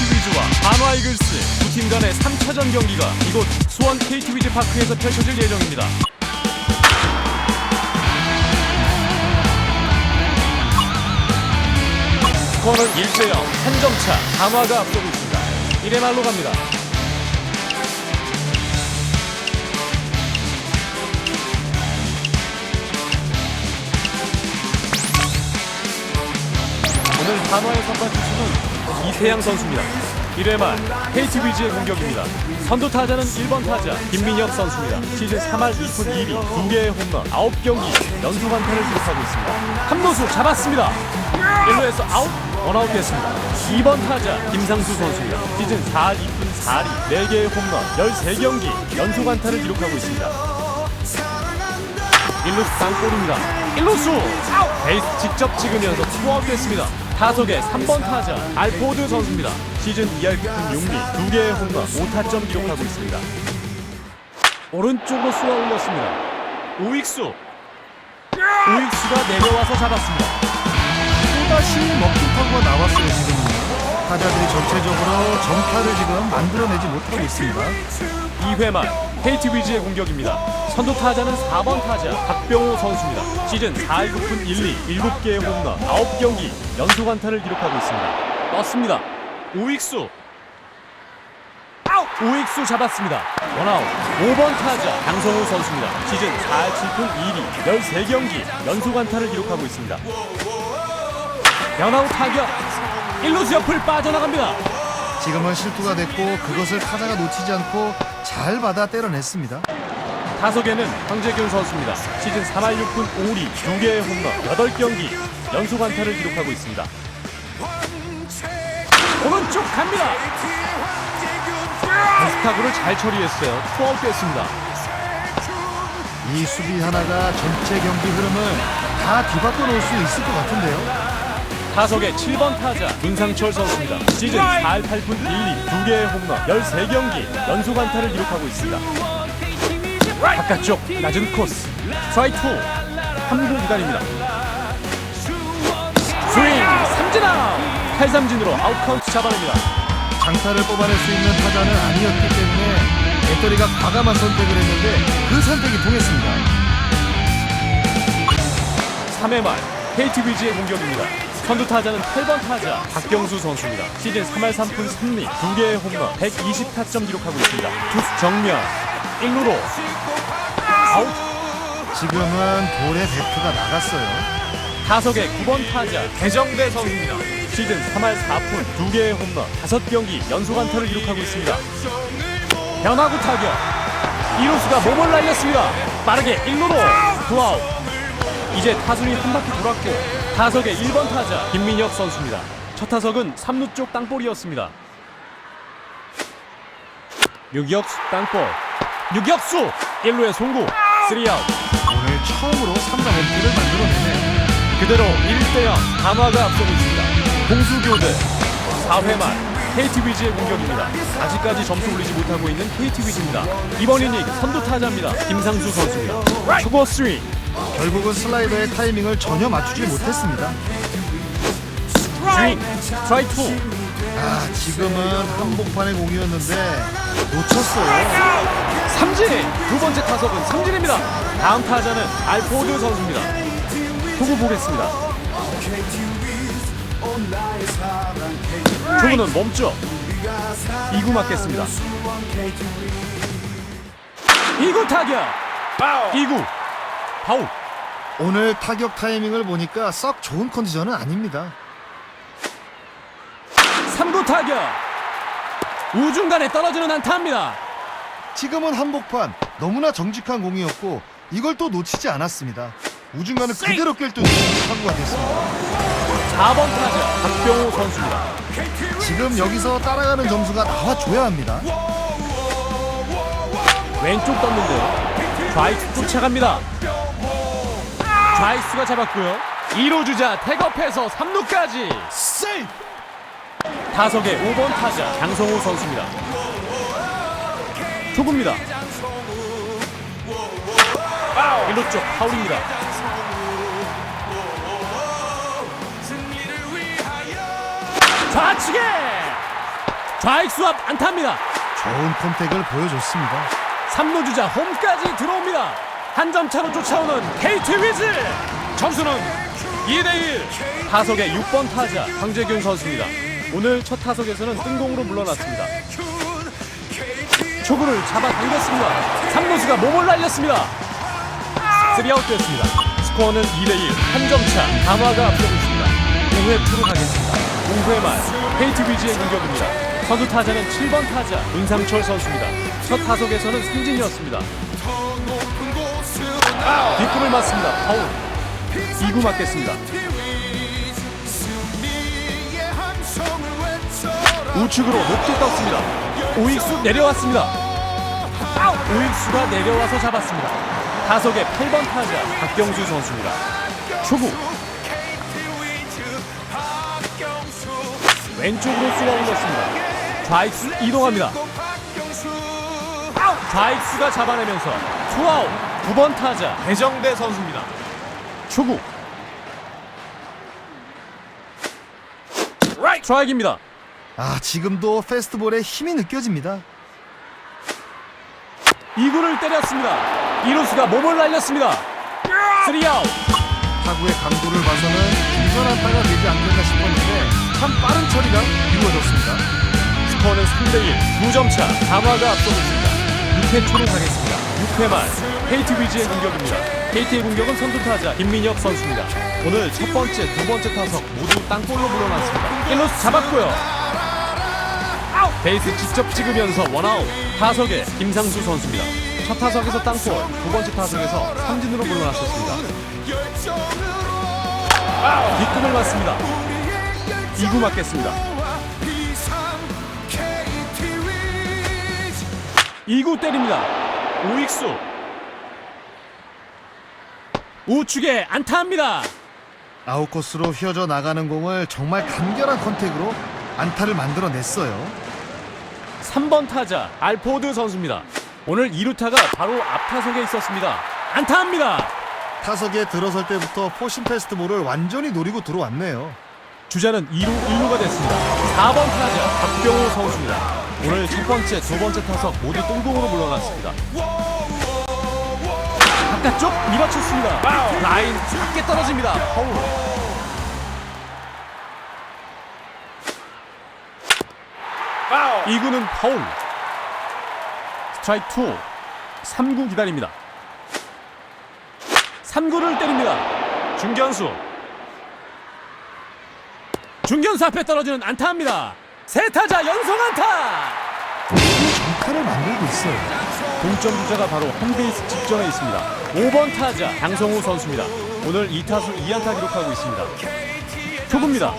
KT 위즈와 한화 이글스 두 팀 간의 3차전 경기가 이곳 수원 KT 위즈 파크에서 펼쳐질 예정입니다. 스코어는 1대0 한 점 차 한화가 앞서고 있습니다. 1회 말로 갑니다. 오늘 한화의 선발 투수는 이태양 선수입니다. 1회 말 KT 위즈의 공격입니다. 선두 타자는 1번 타자 김민혁 선수입니다. 시즌 3할 2푼 2리 2개의 홈런 9경기 연속 안타를 기록하고 있습니다. 함노수 잡았습니다. 1루에서 아웃 원아웃 됐습니다. 2번 타자 김상수 선수입니다. 시즌 4할 2푼 4리 4개의 홈런 13경기 연속 안타를 기록하고 있습니다. 1루수 땅볼입니다. 1루수 아웃! 베이스 직접 찍으면서 투아웃 됐습니다. 타석의 3번 타자 알포드 선수입니다. 시즌 2할 9푼 6리 2개의 홈런 5타점 기록하고 있습니다. 오른쪽으로 쏘아 올렸습니다. 우익수 우익수가 내려와서 잡았습니다. 또다시 먹힌 타구가 나왔어요 지금은요. 타자들이 전체적으로 정타를 지금 만들어내지 못하고 있습니다. 2회 말 KT 위즈의 공격입니다. 선두 타자는 4번 타자 박병호 선수입니다. 시즌 4할 9푼 1리 7개의 홈런 9경기 연속 안타를 기록하고 있습니다. 떴습니다. 우익수! 우익수 잡았습니다. 원아웃 5번 타자 강성우 선수입니다. 시즌 4할 7푼 2리 13경기 연속 안타를 기록하고 있습니다. 변아웃 타격 1루수 옆을 빠져나갑니다. 지금은 실투가 됐고 그것을 타자가 놓치지 않고 잘 받아 때려냈습니다. 타석에는 황재균 선수입니다. 시즌 3할 6푼 5리 2개의 홈런 8경기 연속 안타를 기록하고 있습니다. 오른쪽 갑니다. 베스타구를 잘 처리했어요. 투아웃 됐습니다. 이 수비 하나가 전체 경기 흐름을 다 뒤바꿔 놓을 수 있을 것 같은데요. 타석의 7번 타자 문상철 선수입니다. 시즌 4할 8푼 1리 2개의 홈런 13경기 연속 안타를 기록하고 있습니다. 바깥쪽 낮은 코스 스트라이크 2 3구 기다립니다. 스윙 삼진 아웃 8삼진으로 아웃 카운트 잡아냅니다. 장타를 뽑아낼 수 있는 타자는 아니었기 때문에 배터리가 과감한 선택을 했는데 그 선택이 통했습니다. 3회 말 KT 위즈의 공격입니다. 선두 타자는 8번 타자 박경수 선수입니다. 시즌 3할 3푼 3리 2개의 홈런 120타점 기록하고 있습니다. 투수 정면 1루로 아웃 지금은 볼의 배트가 나갔어요. 타석의 9번 타자 배정대 선수입니다. 시즌 3할 4푼 2개의 홈런 5경기 연속 안타를 기록하고 있습니다. 변화구 타격 2루수가 몸을 날렸습니다. 빠르게 1루로 투아웃 이제 타순이 한 바퀴 돌았고 타석의 1번 타자 김민혁 선수입니다. 첫 타석은 3루 쪽 땅볼이었습니다. 유격수 땅볼 유격수 1루의 송구 3아웃 오늘 처음으로 3단 홈런을 만들어내네요. 그대로 1대0 한화가 앞서고 있습니다. 공수 교대 4회 말 KT 위즈의 공격입니다. 아직까지 점수 올리지 못하고 있는 KT 위즈입니다. 이번 이닝 선두 타자입니다. 김상수 선수입니다. 초보 스윙 결국은 슬라이더의 타이밍을 전혀 맞추지 못했습니다. 스트라이크 2 아, 지금은 한복판의 공이었는데 놓쳤어요. 삼진 두 번째 타석은 삼진입니다. 다음 타자는 알포드 선수입니다. 투구 보겠습니다. 투구는 멈춰 2구 맞겠습니다. 2구 타격 2구 파울 오늘 타격 타이밍을 보니까 썩 좋은 컨디션은 아닙니다. 3구 타격 우중간에 떨어지는 안타입니다. 지금은 한복판 너무나 정직한 공이었고 이걸 또 놓치지 않았습니다. 우중간을 그대로 꿰뚫는 타구가 됐습니다. 4번 타자 박병호 선수입니다. 지금 여기서 따라가는 점수가 나와줘야 합니다. 왼쪽 떴는데요. 좌익수 쫓아갑니다. 좌익수가 잡았고요. 2루 주자 태업해서 3루까지 세이프! 타석의 5번 타자 장성호 선수입니다. 초구입니다. 1루 쪽 파울입니다. 좌측에 좌익수 앞 안타입니다. 좋은 컨택을 보여줬습니다. 3루 주자 홈까지 들어옵니다. 한 점 차로 쫓아오는 KT 위즈. 점수는 2대1. 타석의 6번 타자 황재균 선수입니다. 오늘 첫 타석에서는 뜬공으로 물러났습니다. 초구를 잡아당겼습니다. 3루수가 몸을 날렸습니다. 3아웃 됐습니다. 스코어는 2대1. 한 점 차. 담화가 앞서고 있습니다. 5회 프로 가겠습니다. 5회 말 KT 위즈의 공격입니다. 선두 타자는 7번 타자 문상철 선수입니다. 첫 타석에서는 승진이었습니다. 뒷꿈을 맞습니다. 파울. 2구 맞겠습니다. 우측으로 높게 떴습니다. 오익수 내려왔습니다. 오익수가 내려와서 잡았습니다. 타석의 8번 타자 박경수 선수입니다. 초구 왼쪽으로 쏘아 올렸습니다. 좌익수 이동합니다. 좌익수가 잡아내면서 투아웃 9번 타자 배정대 선수입니다. 초구 스트라이크입니다. 아 지금도 페스트볼에 힘이 느껴집니다. 2구를 때렸습니다. 이루수가 몸을 날렸습니다. 3아웃 타구의 강도를 봐서는 중선 안타가 되지 않겠나 싶었는데 참 빠른 처리가 이루어졌습니다. 스코어는 3대1 2점 차 담화가 앞서고 있습니다 6회 초로 가겠습니다. 6회 말 KT 위즈의 공격입니다. KT의 공격은 선두타자 김민혁 선수입니다. 오늘 첫 번째 두 번째 타석 모두 땅볼로 물러났습니다. 1루수 잡았고요. 베이스 직접 찍으면서 원아웃. 타석에 김상수 선수입니다. 첫 타석에서 땅볼 두 번째 타석에서 삼진으로 물러났었습니다. 뒷꿈을 맞습니다. 2구 맞겠습니다 2구 때립니다. 오익수. 우측에 안타합니다. 아웃코스로 휘어져 나가는 공을 정말 간결한 컨택으로 안타를 만들어냈어요. 3번 타자 알포드 선수입니다. 오늘 2루타가 바로 앞 타석에 있었습니다. 안타합니다. 타석에 들어설 때부터 포신 페스트볼을 완전히 노리고 들어왔네요. 주자는 2루 1루가 됐습니다. 4번 타자 박병호 선수입니다. 오늘 첫 번째, 두 번째 타석 모두 뜬공으로 물러났습니다. 바깥쪽 밀어쳤습니다. 라인 밖에 떨어집니다. 파울. 이구는 파울. 스트라이크 2. 3구 기다립니다. 3구를 때립니다. 중견수. 중견수 앞에 떨어지는 안타입니다. 세 타자 연속 안타. 정타를 만들고 있어요. 동점 주자가 바로 홈베이스 직전에 있습니다. 5번 타자 장성우 선수입니다. 오늘 2타수 2안타 기록하고 있습니다. 초구입니다.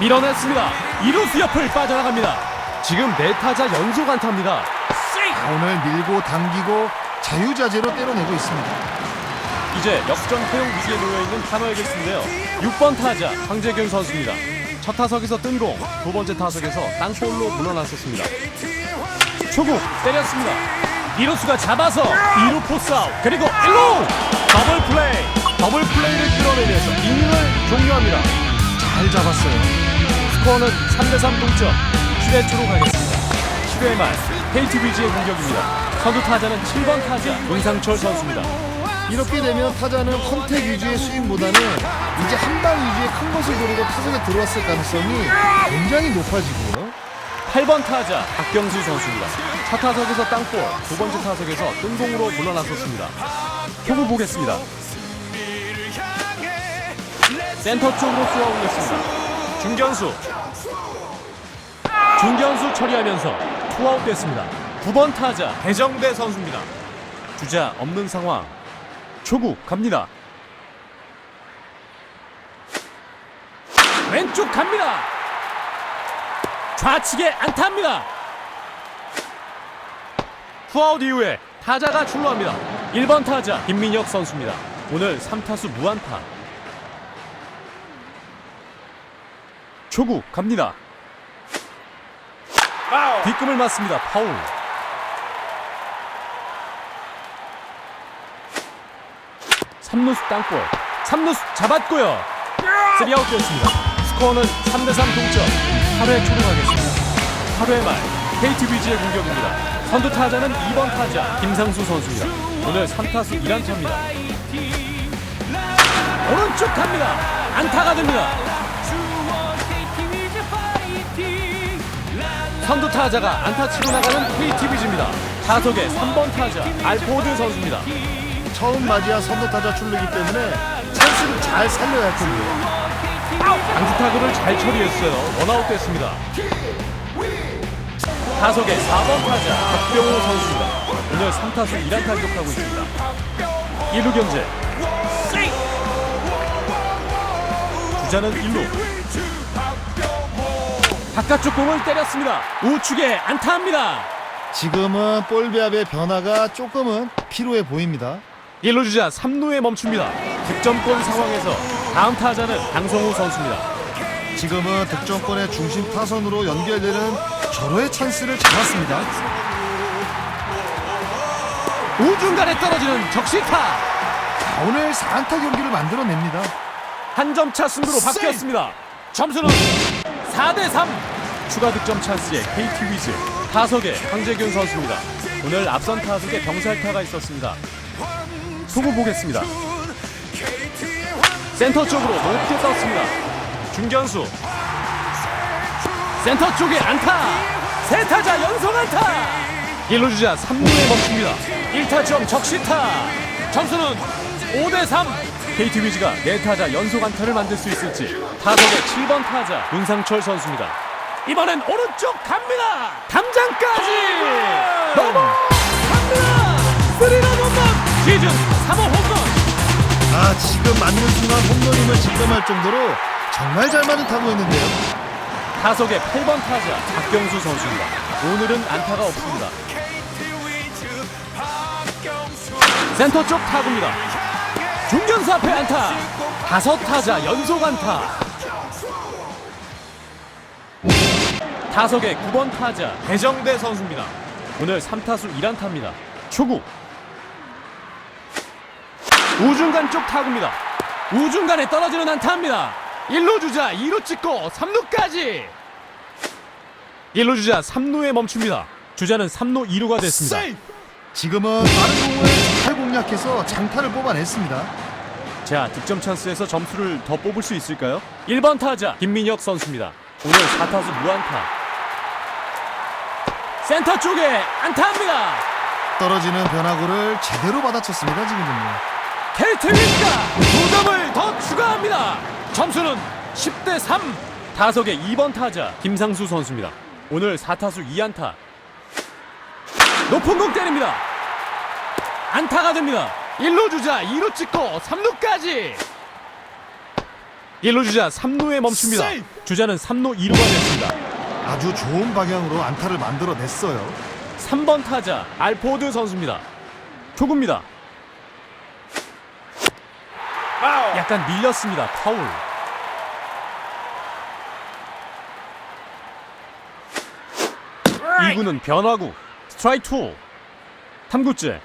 밀어냈습니다. 이루수 옆을 빠져나갑니다. 지금 네 타자 연속 안타입니다. 오늘 밀고 당기고 자유자재로 때려내고 있습니다. 이제 역전 허용 위기에 놓여있는 한화이글스인데요. 6번 타자 황재균 선수입니다. 첫 타석에서 뜬 공 두 번째 타석에서 땅볼로 물러났었습니다. 초구 때렸습니다. 이루수가 잡아서 2루 포스 아웃. 그리고 1루! 더블 플레이! 더블 플레이를 끌어내면서 이닝을 종료합니다. 잘 잡았어요. 스코어는 3대3 동점. 7회 초로 가겠습니다. 7회 말 KT 위즈의 공격입니다. 선두 타자는 7번 타자 문상철 선수입니다 이렇게 되면 타자는 컨택 위주의 스윙보다는 이제 한방 위주의 큰 것을 노리고 타석에 들어왔을 가능성이 굉장히 높아지고요. 8번 타자 박경수 선수입니다. 첫 타석에서 땅볼, 두 번째 타석에서 뜬공으로 물러났었습니다. 초구 보겠습니다. 센터 쪽으로 쏘아 올렸습니다. 중견수. 중견수 처리하면서 투아웃 됐습니다. 9번 타자 배정대 선수입니다. 주자 없는 상황. 초구 갑니다. 왼쪽 갑니다. 좌측에 안타입니다. 투아웃 이후에 타자가 출루합니다. 1번 타자 김민혁 선수입니다. 오늘 3타수 무안타. 초구 갑니다. 뒷꿈을 맞습니다. 파울. 3루수 땅볼. 3루수 잡았고요. 3아웃 됐습니다. 스코어 스코어는 3대3 동점. 8회 초록하겠습니다. 8회 말 KT 위즈의 공격입니다. 선두 타자는 2번 타자 김상수 선수입니다. 오늘 3타수 1안타입니다. 오른쪽 갑니다. 안타가 됩니다. 선두 타자가 안타 치고 나가는 KT 위즈입니다. 타석의 3번 타자 알포드 선수입니다. 처음 맞이한 선두 타자 출루기 때문에 찬스를 잘 살려야 할 텐데요. 안타 타구를 잘 처리했어요. 원아웃 됐습니다. 타석의 4번 타자 박병호 선수입니다. 오늘 3타수 1안타 기록하고 있습니다. 1루 경제. 주자는 1루. 바깥쪽 공을 때렸습니다. 우측에 안타합니다. 지금은 볼 배합의 변화가 조금은 필요해 보입니다. 1루 주자 3루에 멈춥니다. 득점권 상황에서 다음 타자는 강성우 선수입니다. 지금은 득점권의 중심 타선으로 연결되는 절호의 찬스를 잡았습니다. 우중간에 떨어지는 적시타. 자, 오늘 4안타 경기를 만들어냅니다. 한 점 차 승부로 바뀌었습니다. 점수는 4대 3. 추가 득점 찬스의 KT 위즈 타석의 황재균 선수입니다. 오늘 앞선 타석에 병살타가 있었습니다. 투구 보겠습니다. 센터 쪽으로 높게 떴습니다. 중견수. 센터 쪽에 안타. 세 타자 연속 안타. 1루 주자 3루에 멈춥니다. 1타점 적시타. 점수는 5대 3 KT 위즈가 4타자 연속 안타를 만들 수 있을지. 타석의 7번 타자 문상철 선수입니다. 이번엔 오른쪽 갑니다. 담장까지. 넘어 아 지금 맞는 순간 홈런임을 직감할 정도로 정말 잘 맞은 타구였는데요. 타석의 8번 타자 박경수 선수입니다. 오늘은 안타가 없습니다. 센터 쪽 타구입니다. 중견수 앞에 안타. 다섯 타자 연속 안타. 타석의 9번 타자 배정대 선수입니다. 오늘 3타수 1안타입니다. 초구. 우중간 쪽 타구입니다. 우중간에 떨어지는 안타입니다. 1루 주자 2루 찍고 3루까지. 1루 주자 3루에 멈춥니다. 주자는 3루 2루가 됐습니다. 지금은 빠른 공을 잘 공략해서 장타를 뽑아냈습니다. 자, 득점 찬스에서 점수를 더 뽑을 수 있을까요? 1번 타자 김민혁 선수입니다. 오늘 4타수 무안타. 센터 쪽에 안타합니다. 떨어지는 변화구를 제대로 받아쳤습니다. 지금은요. 위즈가 두 점을 더 추가합니다. 점수는 10대 3. 타석의 2번 타자 김상수 선수입니다. 오늘 4타수 2안타. 높은 공 때립니다. 안타가 됩니다. 1루 주자 2루 찍고 3루까지. 1루 주자 3루에 멈춥니다. 주자는 3루 2루가 됐습니다. 아주 좋은 방향으로 안타를 만들어냈어요. 3번 타자 알포드 선수입니다. 초구입니다. 약간 밀렸습니다. 파울. 2구는 변화구. 스트라이크 2. 3구째.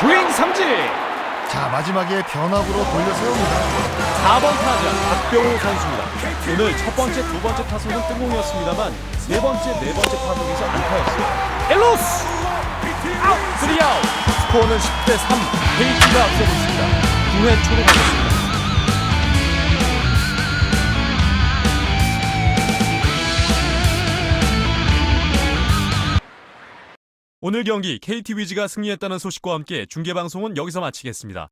스윙 삼진. 자 마지막에 변화구로 돌려 세웁니다. 4번 타자 박병호 선수입니다. 오늘 첫 번째, 두 번째 타석은 뜬공이었습니다만 세 번째, 네 번째 타석에서 안타였습니다. 엘로스! 아웃! 3아웃! 스코어는 10대 3. KT가 앞서고 있습니다. 9회 초로 가겠습니다. 오늘 경기 KT 위즈가 승리했다는 소식과 함께 중계 방송은 여기서 마치겠습니다.